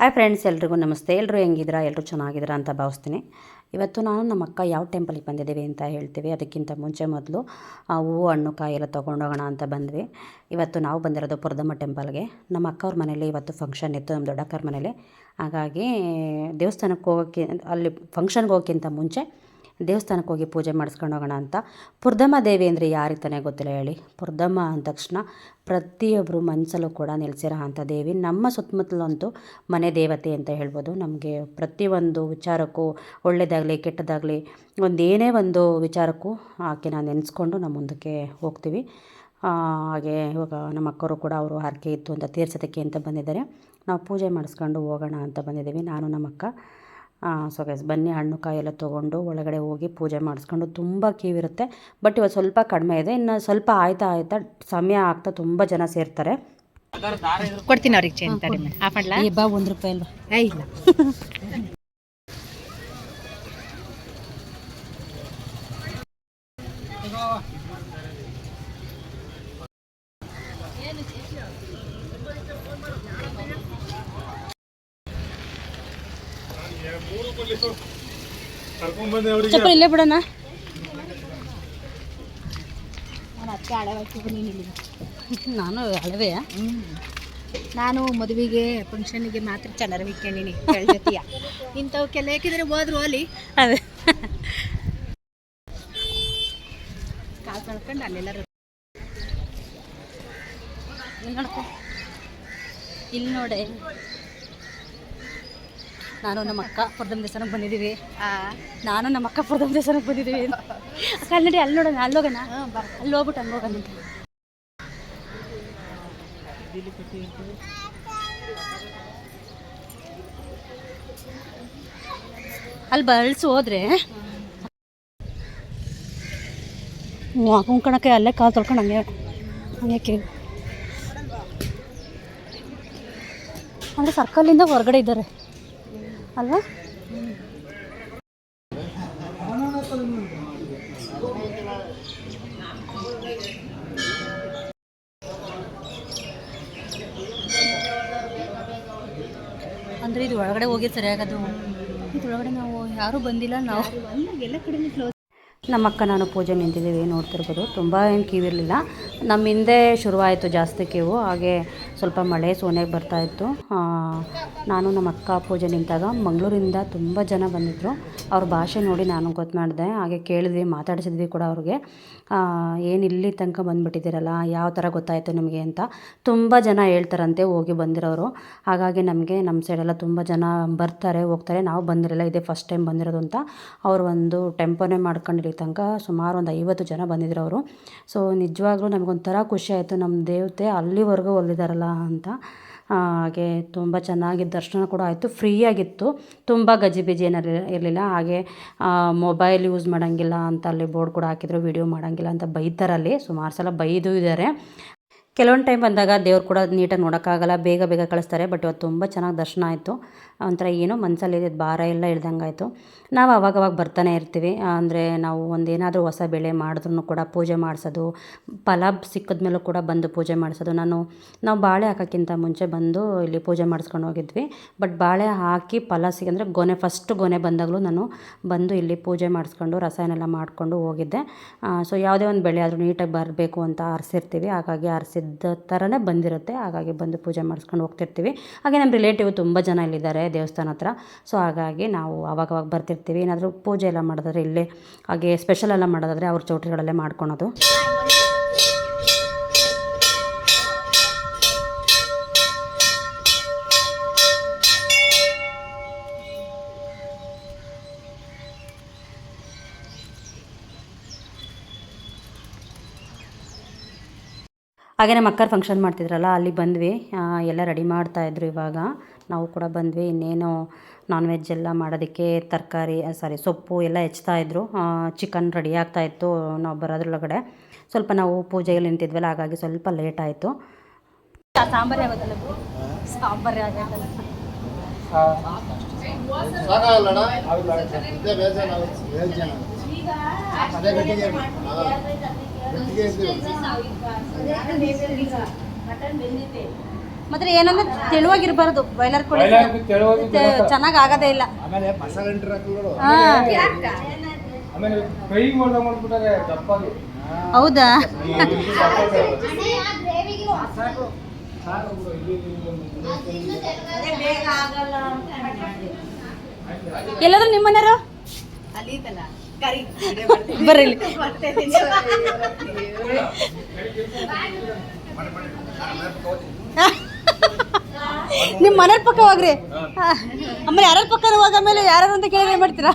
Hi friends ಎಲ್ರಿಗೂ ನಮಸ್ತೆ. ಎಲ್ಲರೂ ಹೆಂಗಿದ್ದೀರಾ? ಎಲ್ಲರೂ ಚೆನ್ನಾಗಿದ್ದೀರಾ ಅಂತ ಭಾವಿಸ್ತೀನಿ. ಇವತ್ತು ನಾನು ನಮ್ಮ ಅಕ್ಕ ಯಾವ ಟೆಂಪಲಿಗೆ ಬಂದಿದ್ದೀವಿ ಅಂತ ಹೇಳ್ತೀವಿ. ಅದಕ್ಕಿಂತ ಮುಂಚೆ ಮೊದಲು ಆ ಹೂವು, ಹಣ್ಣು ಕಾಯಿ ಎಲ್ಲ ತೊಗೊಂಡೋಗೋಣ ಅಂತ ಬಂದ್ವಿ. ಇವತ್ತು ನಾವು ಬಂದಿರೋದು ಪುರದಮ್ಮ ಟೆಂಪಲ್ಗೆ ನಮ್ಮ ಅಕ್ಕವ್ರ ಮನೇಲಿ ಇವತ್ತು ಫಂಕ್ಷನ್ ಇತ್ತು, ನಮ್ಮ ದೊಡ್ಡಕ್ಕವ್ರ ಮನೇಲಿ. ಹಾಗಾಗಿ ದೇವಸ್ಥಾನಕ್ಕೆ ಹೋಗೋಕ್ಕೆ ಅಲ್ಲಿ ಫಂಕ್ಷನ್ಗೆ ಹೋಗೋಕ್ಕಿಂತ ಮುಂಚೆ ದೇವಸ್ಥಾನಕ್ಕೆ ಹೋಗಿ ಪೂಜೆ ಮಾಡಿಸ್ಕೊಂಡು ಹೋಗೋಣ ಅಂತ. ಪುರ್ದಮ್ಮ ದೇವಿ ಅಂದರೆ ಯಾರಿಗೆ ತಾನೇ ಗೊತ್ತಿಲ್ಲ ಹೇಳಿ. ಪುರ್ದಮ್ಮ ಅಂದ ತಕ್ಷಣ ಪ್ರತಿಯೊಬ್ಬರು ಮನಸ್ಸಲ್ಲೂ ಕೂಡ ನೆಲೆಸಿರೋ ಅಂಥ ದೇವಿ. ನಮ್ಮ ಸುತ್ತಮುತ್ತಲಂತೂ ಮನೆ ದೇವತೆ ಅಂತ ಹೇಳ್ಬೋದು. ನಮಗೆ ಪ್ರತಿಯೊಂದು ವಿಚಾರಕ್ಕೂ ಒಳ್ಳೆಯದಾಗಲಿ ಕೆಟ್ಟದಾಗಲಿ ಒಂದೇನೇ ಒಂದು ವಿಚಾರಕ್ಕೂ ಆಕೆನ ನೆನೆಸ್ಕೊಂಡು ನಮ್ಮ ಮುಂದಕ್ಕೆ ಹೋಗ್ತೀವಿ. ಹಾಗೆ ಇವಾಗ ನಮ್ಮ ಅಕ್ಕವರು ಕೂಡ ಅವರು ಹರಕೆ ಇತ್ತು ಅಂತ ತೀರ್ಸೋದಕ್ಕೆ ಅಂತ ಬಂದಿದ್ದಾರೆ. ನಾವು ಪೂಜೆ ಮಾಡಿಸ್ಕೊಂಡು ಹೋಗೋಣ ಅಂತ ಬಂದಿದ್ದೀವಿ. ನಾನು ನಮ್ಮ ಅಕ್ಕ ಸೊ ಗೈಸ್ ಬನ್ನಿ ಹಣ್ಣು ಕಾಯಿ ಎಲ್ಲ ತೊಗೊಂಡು ಒಳಗಡೆ ಹೋಗಿ ಪೂಜೆ ಮಾಡಿಸ್ಕೊಂಡು ತುಂಬ ಕ್ಯೂ ಇರುತ್ತೆ ಬಟ್ ಇವತ್ತು ಸ್ವಲ್ಪ ಕಡಿಮೆ ಇದೆ. ಇನ್ನು ಸ್ವಲ್ಪ ಆಯ್ತಾ ಆಯ್ತಾ ಸಮಯ ಆಗ್ತಾ ತುಂಬ ಜನ ಸೇರ್ತಾರೆ. ಕೊಡ್ತೀನಿ ಅವ್ರಿಗೆ ಚೇಂಜ್ ಬಾ ಒಂದು ರೂಪಾಯಿ ಅಲ್ವಾ? ಇಲ್ಲ. ಚಪ್ಪಲ್ ಇಲ್ಲೇ ಬಿಡೋಣ. ನಾನು ಅಳವೆ ನಾನು ಮದುವೆಗೆ ಫಂಕ್ಷನ್ಗೆ ಮಾತ್ರ ಚೆನ್ನಾಗಿ ಇಟ್ಕೊಂಡಿನಿ ಜೊತೆಯ ಇಂಥವಕ್ಕೆಲ್ಲ ಯಾಕಿದ್ರೆ ಹೋದ್ರು ಅಲ್ಲಿ? ಅದೇ. ಕಾಲು ಕಳ್ಕೊಂಡು ಅಲ್ಲೆಲ್ಲರೂ ಇಲ್ಲಿ ನೋಡ್ಕೊ. ಇಲ್ಲಿ ನೋಡೆ. ನಾನು ನಮ್ಮ ಅಕ್ಕ ಪುರದಮ್ಮ ದೇವಸ್ಥಾನಕ್ಕೆ ಬಂದಿದ್ದೀವಿ ನಾನು ನಮ್ಮ ಅಕ್ಕ ಪ್ರಥಮ ದೇವಸ್ಥಾನಕ್ಕೆ ಬಂದಿದ್ದೀವಿ ಅಕ್ಕ ಅಲ್ಲಿ ನೋಡಿ ಅಲ್ಲಿ ನೋಡೋಣ ಅಲ್ಲಿ ಹೋಗೋಣ. ಅಲ್ಲಿ ಹೋಗ್ಬಿಟ್ಟು ಹಂಗೆ ಹೋಗೋಣ ಅಲ್ಲಿ ಬಳ್ಸಿ ಹೋದ್ರೆ ಕುಂಕಣಕ್ಕೆ ಅಲ್ಲೇ ಕಾಲು ತೊಳ್ಕೊಂಡು ಹಂಗೆ ಹಂಗೆ ಕೇಳಿ. ಅಂದರೆ ಸರ್ಕಲಿಂದ ಹೊರಗಡೆ ಇದ್ದಾರೆ. ಅಲ್ವಾ ಅಂದ್ರೆ ಇದು ಒಳಗಡೆ ಹೋಗಿ ಸರಿಯಾಗದು? ಇದ್ರೊಳಗಡೆ ನಾವು ಯಾರು ಬಂದಿಲ್ಲ ನಾವು ಎಲ್ಲ ಕಡೆ ಕ್ಲೋಸ್ ನಮ್ಮ ಅಕ್ಕ ನಾನು ಪೂಜೆ ನಿಂತಿದ್ದೀವಿ, ನೋಡ್ತಿರ್ಬೋದು. ತುಂಬ ಏನು ಕ್ಯೂ ಇರಲಿಲ್ಲ. ನಮ್ಮ ಹಿಂದೆ ಶುರುವಾಯಿತು ಜಾಸ್ತಿ ಕಿವು ಹಾಗೆ ಸ್ವಲ್ಪ ಮಳೆ ಸೋನೆಗೆ ಬರ್ತಾಯಿತ್ತು ನಾನು ನಮ್ಮ ಅಕ್ಕ ಪೂಜೆ ನಿಂತಾಗ ಮಂಗಳೂರಿಂದ ತುಂಬ ಜನ ಬಂದಿದ್ದರು ಅವ್ರ ಭಾಷೆ ನೋಡಿ ನಾನು ಗೊತ್ತು ಮಾಡಿದೆ, ಹಾಗೆ ಕೇಳಿದ್ವಿ, ಮಾತಾಡಿಸಿದ್ವಿ ಕೂಡ ಅವ್ರಿಗೆ. ಏನು ಇಲ್ಲಿ ತನಕ ಬಂದುಬಿಟ್ಟಿದ್ದೀರಲ್ಲ, ಯಾವ ಥರ ಗೊತ್ತಾಯಿತು ನಿಮಗೆ ಅಂತ ತುಂಬ ಜನ ಹೇಳ್ತಾರಂತೆ ಹೋಗಿ ಬಂದಿರೋರು. ಹಾಗಾಗಿ ನಮಗೆ ನಮ್ಮ ಸೈಡೆಲ್ಲ ತುಂಬ ಜನ ಬರ್ತಾರೆ, ಹೋಗ್ತಾರೆ. ನಾವು ಬಂದಿರಲ್ಲ, ಇದೇ ಫಸ್ಟ್ ಟೈಮ್ ಬಂದಿರೋದು ಅಂತ. ಅವರು ಒಂದು ಟೆಂಪೋನೇ ಮಾಡ್ಕೊಂಡು ಇಲ್ಲಿ ತನಕ ಸುಮಾರು ಒಂದು ಐವತ್ತು ಜನ ಬಂದಿದ್ರು ಅವರು ಸೊ ನಿಜವಾಗ್ಲೂ ನಮಗೊಂಥರ ಖುಷಿ ಆಯಿತು. ನಮ್ಮ ದೇವತೆ ಅಲ್ಲಿವರೆಗೂ ಒಲಿದಾರಲ್ಲ ಅಂತ. ಹಾಗೆ ತುಂಬ ಚೆನ್ನಾಗಿ ದರ್ಶನ ಕೂಡ ಆಯಿತು. ಫ್ರೀಯಾಗಿತ್ತು ತುಂಬ ಗಜಿಬಿಜಿ ಏನಾರು ಇರಲಿಲ್ಲ. ಹಾಗೆ ಮೊಬೈಲ್ ಯೂಸ್ ಮಾಡೋಂಗಿಲ್ಲ ಅಂತ ಅಲ್ಲಿ ಬೋರ್ಡ್ ಕೂಡ ಹಾಕಿದ್ರು ವಿಡಿಯೋ ಮಾಡೋಂಗಿಲ್ಲ ಅಂತ ಬೈತಾರಲ್ಲಿ. ಸುಮಾರು ಸಲ ಬೈದು ಇದ್ದಾರೆ ಕೆಲವೊಂದು ಟೈಮ್ ಬಂದಾಗ ದೇವ್ರು ಕೂಡ ನೀಟಾಗಿ ನೋಡೋಕ್ಕಾಗಲ್ಲ, ಬೇಗ ಬೇಗ ಕಳಿಸ್ತಾರೆ ಬಟ್ ಇವತ್ತು ತುಂಬ ಚೆನ್ನಾಗಿ ದರ್ಶನ ಆಯಿತು. ಒಂಥರ ಏನೋ ಮನಸ್ಸಲ್ಲಿ ಭಾರ ಎಲ್ಲ ಇಳ್ದಂಗೆ ಆಯಿತು. ನಾವು ಅವಾಗವಾಗ ಬರ್ತಾನೆ ಇರ್ತೀವಿ. ಅಂದರೆ ನಾವು ಒಂದೇನಾದರೂ ಹೊಸ ಬೆಳೆ ಮಾಡಿದ್ರು ಕೂಡ ಪೂಜೆ ಮಾಡಿಸೋದು, ಫಲ ಸಿಕ್ಕಿದ ಮೇಲೂ ಕೂಡ ಬಂದು ಪೂಜೆ ಮಾಡಿಸೋದು. ನಾನು, ನಾವು ಬಾಳೆ ಹಾಕೋಕ್ಕಿಂತ ಮುಂಚೆ ಬಂದು ಇಲ್ಲಿ ಪೂಜೆ ಮಾಡಿಸ್ಕೊಂಡು ಹೋಗಿದ್ವಿ. ಬಟ್ ಬಾಳೆ ಹಾಕಿ ಫಲ ಸಿಗಂದರೆ ಗೊನೆ ಫಸ್ಟ್ ಗೊನೆ ಬಂದಾಗಲೂ ನಾನು ಬಂದು ಇಲ್ಲಿ ಪೂಜೆ ಮಾಡಿಸ್ಕೊಂಡು ರಸಾಯನ ಎಲ್ಲ ಮಾಡಿಕೊಂಡು ಹೋಗಿದ್ದೆ. ಸೊ ಯಾವುದೇ ಒಂದು ಬೆಳೆ ಆದರೂ ನೀಟಾಗಿ ಬರಬೇಕು ಅಂತ ಆರಿಸಿರ್ತೀವಿ. ಹಾಗಾಗಿ ಆರಿಸಿದ್ದ ಥರನೇ ಬಂದಿರುತ್ತೆ. ಹಾಗಾಗಿ ಬಂದು ಪೂಜೆ ಮಾಡಿಸ್ಕೊಂಡು ಹೋಗ್ತಿರ್ತೀವಿ. ಹಾಗೆ ನಮ್ಮ ರಿಲೇಟಿವ್ ತುಂಬ ಜನ ಇಲ್ಲಿದ್ದಾರೆ ದೇವಸ್ಥಾನ ಹತ್ರ. ಸೊ ಹಾಗಾಗಿ ನಾವು ಅವಾಗವಾಗ ಬರ್ತಿರ್ತೀವಿ. ಏನಾದರೂ ಪೂಜೆ ಎಲ್ಲ ಮಾಡೋದಾದ್ರೆ ಇಲ್ಲೇ, ಹಾಗೆ ಸ್ಪೆಷಲ್ ಎಲ್ಲ ಮಾಡೋದಾದರೆ ಅವ್ರ ಚೌಟ್ರಿಗಳಲ್ಲೇ ಮಾಡ್ಕೊಳೋದು. ಹಾಗೆ ನಮ್ಮ ಅಕ್ಕರು ಫಂಕ್ಷನ್ ಮಾಡ್ತಿದ್ರಲ್ಲ ಅಲ್ಲಿ ಬಂದ್ವಿ. ಎಲ್ಲ ರೆಡಿ ಮಾಡ್ತಾಯಿದ್ರು ಇವಾಗ. ನಾವು ಕೂಡ ಬಂದ್ವಿ. ಇನ್ನೇನು ನಾನ್ ವೆಜ್ ಎಲ್ಲ ಮಾಡೋದಕ್ಕೆ ತರಕಾರಿ ಸಾರಿ ಸೊಪ್ಪು ಎಲ್ಲ ಹೆಚ್ಚುತ್ತಾಯಿದ್ರು ಇದ್ರು. ಚಿಕನ್ ರೆಡಿ ಆಗ್ತಾಯಿತ್ತು ನಾವು ಬರೋದ್ರೊಳಗಡೆ. ಸ್ವಲ್ಪ ನಾವು ಪೂಜೆಗೆ ನಿಂತಿದ್ವಲ್ಲ ಹಾಗಾಗಿ ಸ್ವಲ್ಪ ಲೇಟ್ ಆಯಿತು. ಸಾಂಬಾರೇ ಸಾಂಬಾರೇ ಮಾತ್ರ ಏನಂದ್ರೆ ತೆಳುವಾಗಿರ್ಬಾರ್ದು ಬಾಯ್ಲರ್ ಕೋಳಿ ಚೆನ್ನಾಗಿ ಆಗದೇ ಇಲ್ಲ. ಆಮೇಲೆ ಮಸಾಲೆ ಆಮೇಲೆ ಮಾಡ್ಬಿಟ್ಟಾರೆ ದಪ್ಪಾಗಿ. ಹೌದಾ? ಎಲ್ಲಾದ್ರೂ ನಿಮ್ಮ ಮನೆಯವರು ಬರ್ರಿ ನಿಮ್ ನಿಮ್ಮ ಮನೆಯವ್ರ ಪಕ್ಕ ಹೋಗ್ರಿ. ಆಮೇಲೆ ಯಾರ ಪಕ್ಕ ಹೋಗ ಮೇಲೆ ಯಾರು ಅಂತ ಕೇಳಿ ಏನ್ ಮಾಡ್ತೀರಾ?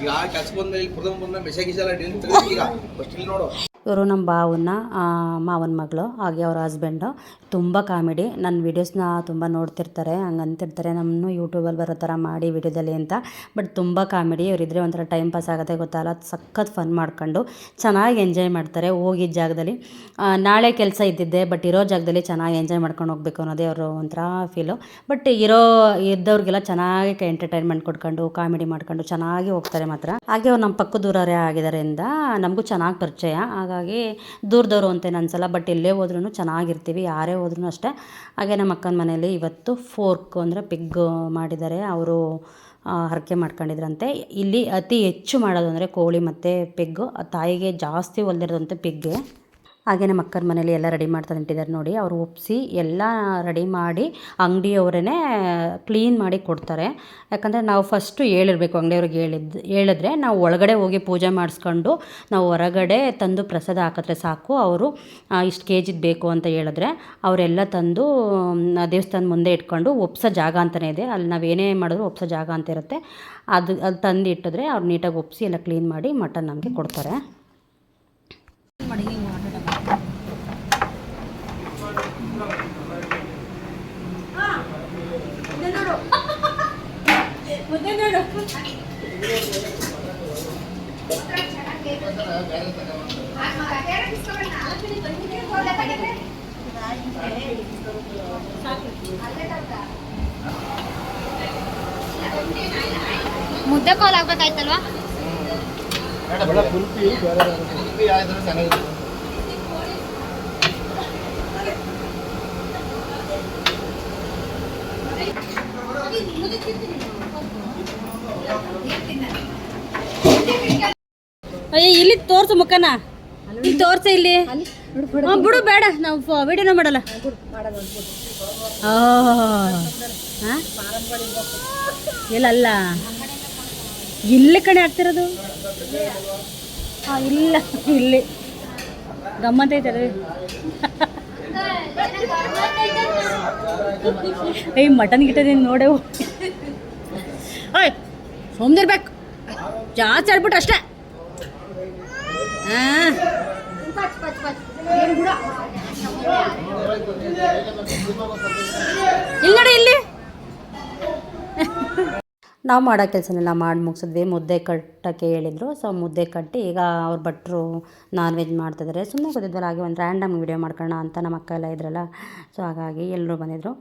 ಈಗ ಕೆಲ್ಸ ಬಂದ್ಮೇಲೆ ಬಂದ ಮೆಸೇಜ್ ಬಂದ್ಮೇಲೆ ಮೆಸೇಜ್ ಗಿಸೆಲ್ಲ ಈಗ. ಫಸ್ಟ್ ಇಲ್ಲಿ ನೋಡು. ಇವರು ನಮ್ಮ ಭಾವನ ಮಾವನ ಮಗಳು, ಹಾಗೆ ಅವ್ರ ಹಸ್ಬೆಂಡು ತುಂಬ ಕಾಮಿಡಿ. ನನ್ನ ವೀಡಿಯೋಸ್ನ ತುಂಬ ನೋಡ್ತಿರ್ತಾರೆ, ಹಂಗೆ ಅಂತಿರ್ತಾರೆ. ನಮ್ಮನ್ನು ಯೂಟ್ಯೂಬಲ್ಲಿ ಬರೋ ಥರ ಮಾಡಿ ವೀಡಿಯೋದಲ್ಲಿ ಅಂತ. ಬಟ್ ತುಂಬ ಕಾಮಿಡಿ. ಇವರಿದ್ರೆ ಒಂಥರ ಟೈಮ್ ಪಾಸ್ ಆಗುತ್ತೆ ಗೊತ್ತಲ್ಲ ಸಖತ್ ಫನ್ ಮಾಡ್ಕೊಂಡು, ಚೆನ್ನಾಗಿ ಎಂಜಾಯ್ ಮಾಡ್ತಾರೆ. ಹೋಗಿದ್ದ ಜಾಗದಲ್ಲಿ ನಾಳೆ ಕೆಲಸ ಇದ್ದಿದ್ದೆ ಬಟ್ ಇರೋ ಜಾಗದಲ್ಲಿ ಚೆನ್ನಾಗಿ ಎಂಜಾಯ್ ಮಾಡ್ಕೊಂಡು ಹೋಗ್ಬೇಕು ಅನ್ನೋದೇ ಅವರು ಒಂಥರ ಫೀಲು ಬಟ್ ಇರೋ, ಇದ್ದವ್ರಿಗೆಲ್ಲ ಚೆನ್ನಾಗಿ ಎಂಟರ್ಟೈನ್ಮೆಂಟ್ ಕೊಡ್ಕೊಂಡು ಕಾಮಿಡಿ ಮಾಡ್ಕೊಂಡು ಚೆನ್ನಾಗಿ ಹೋಗ್ತಾರೆ ಮಾತ್ರ. ಹಾಗೆ ಅವ್ರು ನಮ್ಮ ಪಕ್ಕದೂರವರೇ ಆಗಿದ್ದಾರೆ ನಮಗೂ ಚೆನ್ನಾಗಿ ಪರಿಚಯ. ಹಾಗಾಗಿ ದೂರದವರು ಅಂತೇನು ಅನ್ಸಲ್ಲ ಬಟ್ ಎಲ್ಲೇ ಹೋದ್ರೂ ಚೆನ್ನಾಗಿರ್ತೀವಿ, ಯಾರೇ ಹೋದ್ರೂ ಅಷ್ಟೇ. ಹಾಗೆ ನಮ್ಮ ಅಕ್ಕನ ಮನೇಲಿ ಇವತ್ತು ಫೋರ್ಕ್ ಅಂದರೆ ಪಿಗ್ ಮಾಡಿದ್ದಾರೆ. ಅವರು ಹರಕೆ ಮಾಡ್ಕೊಂಡಿದ್ರಂತೆ. ಇಲ್ಲಿ ಅತಿ ಹೆಚ್ಚು ಮಾಡೋದು ಅಂದರೆ ಕೋಳಿ ಮತ್ತು ಪಿಗ್ ತಾಯಿಗೆ ಜಾಸ್ತಿ ಹೊಲ್ದಿರೋದಂತೆ ಪಿಗ್ಗೆ ಹಾಗೆ ನಮ್ಮ ಅಕ್ಕನ ಮನೇಲಿ ಎಲ್ಲ ರೆಡಿ ಮಾಡ್ತಾ ನಿಂತಿದ್ದಾರೆ ನೋಡಿ. ಅವರು ಒಪ್ಪಿಸಿ ಎಲ್ಲ ರೆಡಿ ಮಾಡಿ ಅಂಗಡಿಯವರೇ ಕ್ಲೀನ್ ಮಾಡಿ ಕೊಡ್ತಾರೆ. ಯಾಕಂದರೆ ನಾವು ಫಸ್ಟು ಹೇಳಿರ್ಬೇಕು, ಅಂಗಡಿಯವ್ರಿಗೆ ಹೇಳಿದ್ದು ಹೇಳಿದ್ರೆ ನಾವು ಒಳಗಡೆ ಹೋಗಿ ಪೂಜೆ ಮಾಡಿಸ್ಕೊಂಡು ನಾವು ಹೊರಗಡೆ ತಂದು ಪ್ರಸಾದ ಹಾಕಿದ್ರೆ ಸಾಕು. ಅವರು ಇಷ್ಟು ಕೆ ಜಿದು ಬೇಕು ಅಂತ ಹೇಳಿದ್ರೆ ಅವರೆಲ್ಲ ತಂದು ದೇವಸ್ಥಾನ ಮುಂದೆ ಇಟ್ಕೊಂಡು ಒಪ್ಸೋ ಜಾಗ ಅಂತಲೇ ಇದೆ. ಅಲ್ಲಿ ನಾವು ಏನೇ ಮಾಡಿದ್ರು ಒಪ್ಸೋ ಜಾಗ ಅಂತ ಇರುತ್ತೆ. ಅದು ಅಲ್ಲಿ ತಂದು ಇಟ್ಟಿದ್ರೆ ಅವ್ರು ನೀಟಾಗಿ ಒಪ್ಸಿ ಎಲ್ಲ ಕ್ಲೀನ್ ಮಾಡಿ ಮಟನ್ ನಮಗೆ ಕೊಡ್ತಾರೆ. ಮುದ್ದೆ ಕಾಲ್ ಆಗ್ಬೇಕಾಯ್ತಲ್ವಾ? ಕುಲ್ಪಿ ಬೇರೆ ಕುಲ್ಪಿ ಅಯ್ಯ ಇಲ್ಲಿ ತೋರ್ಸು ಮುಖನ. ತೋರ್ಸ ಇಲ್ಲಿ. ಬಿಡು ಬೇಡ ನಾವು ವಿಡಿಯೋನ ಮಾಡಲ್ಲ. ಆ. ಹಾ? ಇಲ್ಲ ಅಲ್ಲ ಇಲ್ಲಿ ಕಣೆ ಆಗ್ತಿರೋದು ಇಲ್ಲ. ಇಲ್ಲಿ. ಗಮ್ಮತ್ ಐತೆ ಏ ಏಯ್ ಮಟನ್ ಗಿಟ್ಟದೇನು ನೋಡೆವು ಓಯ್ ಸೋಮ್ದಿರ್ಬೇಕು. ಜಾಸ್ತಿ ಆಡ್ಬಿಟ್ಟು ಅಷ್ಟೇ. ಇಲ್ಲಿ ಇಲ್ಲಿ. ನಾವು ಮಾಡೋ ಕೆಲಸನೆಲ್ಲ ಮಾಡಿ ಮುಗಿಸಿದ್ವಿ. ಮುದ್ದೆ ಕಟ್ಟೋಕ್ಕೆ ಹೇಳಿದರು. ಸೊ ಮುದ್ದೆ ಕಟ್ಟಿ ಈಗ ಅವ್ರು ಭಟ್ರು ನಾನ್ ವೆಜ್ ಮಾಡ್ತಿದ್ದಾರೆ ಸುಮ್ಮನೆ ಗೊತ್ತಿದ್ವಲ್ಲ ಹಾಗೆ ಒಂದು ರ್ಯಾಂಡಮ್ ವೀಡಿಯೋ ಮಾಡ್ಕೊಳ್ಳೋಣ ಅಂತ ನಮ್ಮ ಅಕ್ಕ ಎಲ್ಲ ಇದ್ರಲ್ಲ. ಸೊ ಹಾಗಾಗಿ ಎಲ್ಲರೂ ಬಂದಿದ್ದರು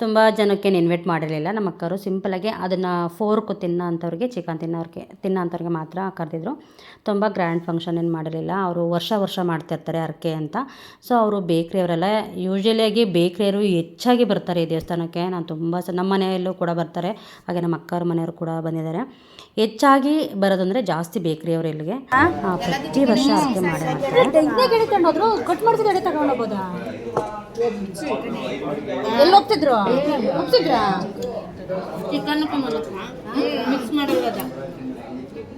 ತುಂಬ ಜನಕ್ಕೇನು ಇನ್ವೈಟ್ ಮಾಡಿರಲಿಲ್ಲ. ನಮ್ಮ ಅಕ್ಕರು ಸಿಂಪಲಾಗಿ ಅದನ್ನು ಫೋರ್ಕು ತಿನ್ನೋ ಅಂಥವ್ರಿಗೆ ಚಿಕನ್ ತಿನ್ನೋರಿಗೆ ತಿನ್ನೋ ಅಂಥವ್ರಿಗೆ ಮಾತ್ರ ಕರೆದಿದ್ರು. ತುಂಬ ಗ್ರ್ಯಾಂಡ್ ಫಂಕ್ಷನ್ ಏನು ಮಾಡಿರಲಿಲ್ಲ. ಅವರು ವರ್ಷ ವರ್ಷ ಮಾಡ್ತಿರ್ತಾರೆ ಅರ್ಕೆ ಅಂತ. ಸೊ ಅವರು ಬೇಕ್ರಿಯವರೆಲ್ಲ ಯೂಶ್ವಲಿಯಾಗಿ ಬೇಕ್ರಿಯವರು ಹೆಚ್ಚಾಗಿ ಬರ್ತಾರೆ ಈ ದೇವಸ್ಥಾನಕ್ಕೆ. ನಾನು ತುಂಬ ಸ ನಮ್ಮ ಮನೆಯಲ್ಲೂ ಕೂಡ ಬರ್ತಾರೆ. ಹಾಗೆ ನಮ್ಮ ಅಕ್ಕವ್ರ ಮನೆಯವರು ಕೂಡ ಬಂದಿದ್ದಾರೆ. ಹೆಚ್ಚಾಗಿ ಬರೋದಂದರೆ ಜಾಸ್ತಿ ಬೇಕ್ರಿಯವರು ಇಲ್ಲಿಗೆ. ಪ್ರತಿ ವರ್ಷ ಅರ್ಕೆ ಮಾಡಿ ಹೋದ್ರು? ಕಟ್ ಹೋಗ್ತಿದ್ರು ಹೋಗ್ತಿದ್ರಾ ಚಿಕನ್ ಮಿಕ್ಸ್ ಮಾಡಿರೋದ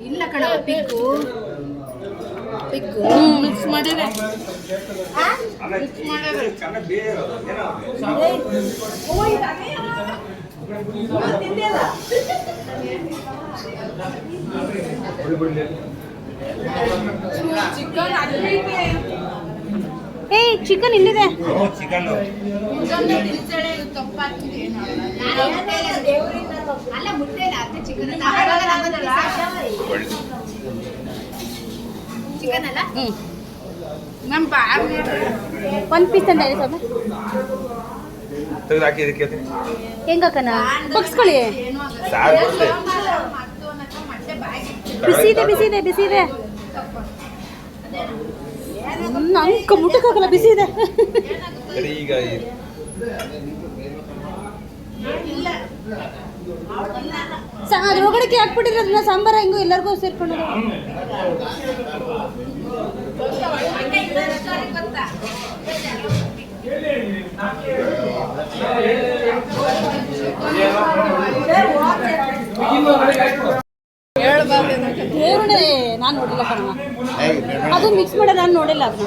ಇಲ್ಲ ಕಣ ಪಿಕ್ಕು ಪಿಕ್ಕು ಮಿಕ್ಸ್ ಮಾಡಿದ್ರೆ ಮಿಕ್ಸ್ ಮಾಡಿದ್ರೆ ಏಯ್ ಚಿಕನ್ ಇಲ್ಲಿದೆ ಚಿಕನ್ ಒಂದು ಪೀಸ್ ಅಂತ ಹೇಳಿ ಸ್ವಲ್ಪ ತೆಗೆದು ಹಾಕಿ ಇದಕ್ಕೆ ಹೆಂಗಕ್ಕನ ಬಗ್ಸ್ಕೊಳ್ಳಿ. ಬಿಸಿ ಇದೆ ಬಿಸಿ ಇದೆ ಬಿಸಿ ಇದೆ. ನಂಗೆ ಮುಟ್ಟಕ್ಕಾಗಲ್ಲ ಬಿಸಿ ಇದೆ. ಈಗ ಈ- ಸ- ಅದ್ರ ಒಳಗಡೆ ಹಾಕ್ಬಿಟ್ಟಿದ್ರೆ ಅದನ್ನ ಸಾಂಬಾರ ಹೆಂಗು ಎಲ್ಲರಿಗೂ ಸೇರ್ಕೊಂಡು ದೇವ್ರೇ, ನಾನು ನೋಡಿಲ್ಲ ಕಣವ. ಅದು ಮಿಕ್ಸ್ ಮಾಡ ನಾನು ನೋಡಿಲ್ಲ ಅದನ್ನ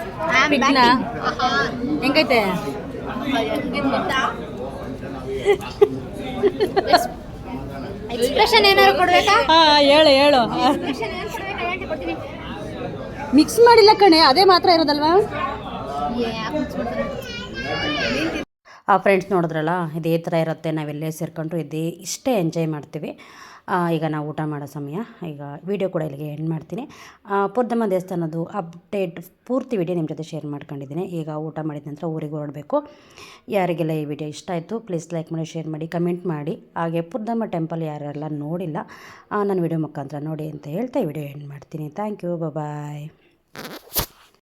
ಪಿಗ್ನ ಹೆಂಗೈತೆ ಎಕ್ಸ್ಪ್ರೆಷನ್ ಏನಾದ್ರು ಕೊಡ್ಬೇಕಾ? ಹಾ ಹೇಳು ಹೇಳು. ಮಿಕ್ಸ್ ಮಾಡಿಲ್ಲ ಕಣೆ ಅದೇ ಮಾತ್ರ ಇರೋದಲ್ವಾ? ಫ್ರೆಂಡ್ಸ್ ನೋಡಿದ್ರಲ್ಲ, ಇದೇ ಥರ ಇರುತ್ತೆ ನಾವೆಲ್ಲೇ ಸೇರ್ಕೊಂಡ್ರು, ಇದೇ ಇಷ್ಟೇ ಎಂಜಾಯ್ ಮಾಡ್ತೀವಿ. ಈಗ ನಾವು ಊಟ ಮಾಡೋ ಸಮಯ, ಈಗ ವಿಡಿಯೋ ಕೂಡ ಇಲ್ಲಿಗೆ ಎಂಡ್ ಮಾಡ್ತೀನಿ. ಪೂರ್ಧಮ ದೇವಸ್ಥಾನದ್ದು ಅಪ್ಡೇಟ್ ಪೂರ್ತಿ ವಿಡಿಯೋ ನಿಮ್ಮ ಜೊತೆ ಶೇರ್ ಮಾಡ್ಕೊಂಡಿದ್ದೀನಿ. ಈಗ ಊಟ ಮಾಡಿದ ನಂತರ ಊರಿಗೆ ಹೊರಡಬೇಕು. ಯಾರಿಗೆಲ್ಲ ಈ ವಿಡಿಯೋ ಇಷ್ಟ ಆಯಿತು ಪ್ಲೀಸ್ ಲೈಕ್ ಮಾಡಿ ಶೇರ್ ಮಾಡಿ ಕಮೆಂಟ್ ಮಾಡಿ. ಹಾಗೆ ಪುದ್ದಮ್ಮ ಟೆಂಪಲ್ ಯಾರೆಲ್ಲ ನೋಡಿಲ್ಲ ನಾನು ವಿಡಿಯೋ ಮುಖಾಂತರ ನೋಡಿ ಅಂತ ಹೇಳ್ತಾ ವಿಡಿಯೋ ಎಂಡ್ ಮಾಡ್ತೀನಿ. Thank you bye